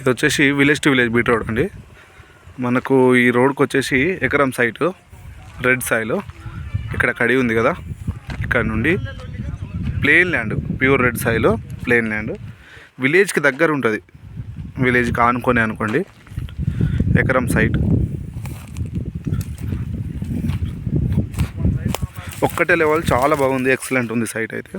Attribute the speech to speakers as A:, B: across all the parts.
A: ఇది వచ్చేసి village to village beat road అండి. మనకు ఈ రోడ్కి వచ్చేసి ఎకరం సైటు రెడ్ సాయిల్. ఇక్కడ కడి ఉంది కదా ఇక్కడ నుండి plain land pure red soil plain land. విలేజ్కి దగ్గర ఉంటుంది. విలేజ్కి ఆనుకొని అనుకోండి ఎకరం సైట్. ఒక్కటే లెవెల్ చాలా బాగుంది ఎక్సలెంట్ ఉంది సైట్ అయితే.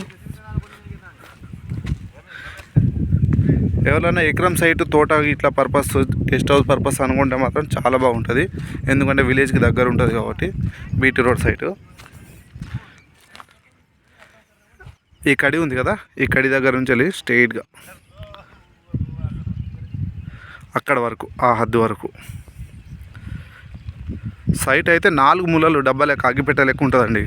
A: ఎవరైనా ఎకరం సైట్ తోట ఇట్లా పర్పస్ గెస్ట్ హౌస్ పర్పస్ అనుకుంటే మాత్రం చాలా బాగుంటుంది. ఎందుకంటే విలేజ్కి దగ్గర ఉంటుంది కాబట్టి బీటీ రోడ్ సైట్. ఈ కడి ఉంది కదా ఈ కడి దగ్గర నుంచి వెళ్ళి స్ట్రైట్గా అక్కడ వరకు ఆ హద్దు వరకు. సైట్ అయితే నాలుగు మూలలు డబ్బా లెక్క అగ్గిపెట్ట లెక్క ఉంటుందండి.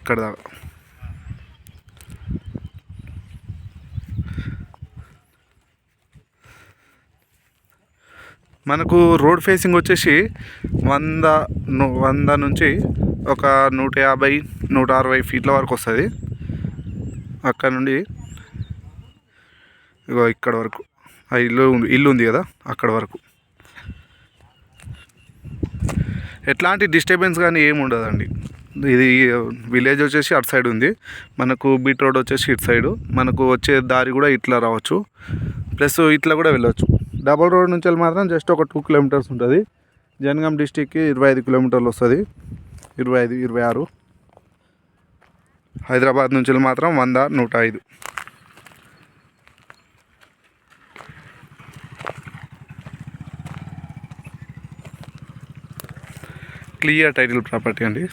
A: అక్కడ దాకా. మనకు రోడ్ ఫేసింగ్ వచ్చేసి వంద వంద నుంచి ఒక నూట యాభై నూట అరవై ఫీట్ల వరకు వస్తుంది. అక్కడ నుండి ఇగో ఇక్కడ వరకు. ఆ ఇల్లు ఇల్లు ఉంది కదా అక్కడ వరకు. ఎట్లాంటి డిస్టర్బెన్స్ కానీ ఏమి ఉండదండి. ఇది విలేజ్ వచ్చేసి అటు సైడ్ ఉంది. మనకు బీట్ రోడ్ వచ్చేసి ఇటు సైడ్. మనకు వచ్చే దారి కూడా ఇట్లా రావచ్చు. ప్లస్ ఇట్లా కూడా వెళ్ళొచ్చు. డబల్ రోడ్ నుంచి వెళ్ళి మాత్రం జస్ట్ ఒక టూ కిలోమీటర్స్ ఉంటుంది. జనగాం డిస్టిక్కి ఇరవై ఐదు కిలోమీటర్లు వస్తుంది. ఇరవై ఐదు ఇరవై ఆరు. హైదరాబాద్ నుంచి మాత్రం వంద నూట ఐదు. క్లియర్ టైటిల్ ప్రాపర్టీ అండి.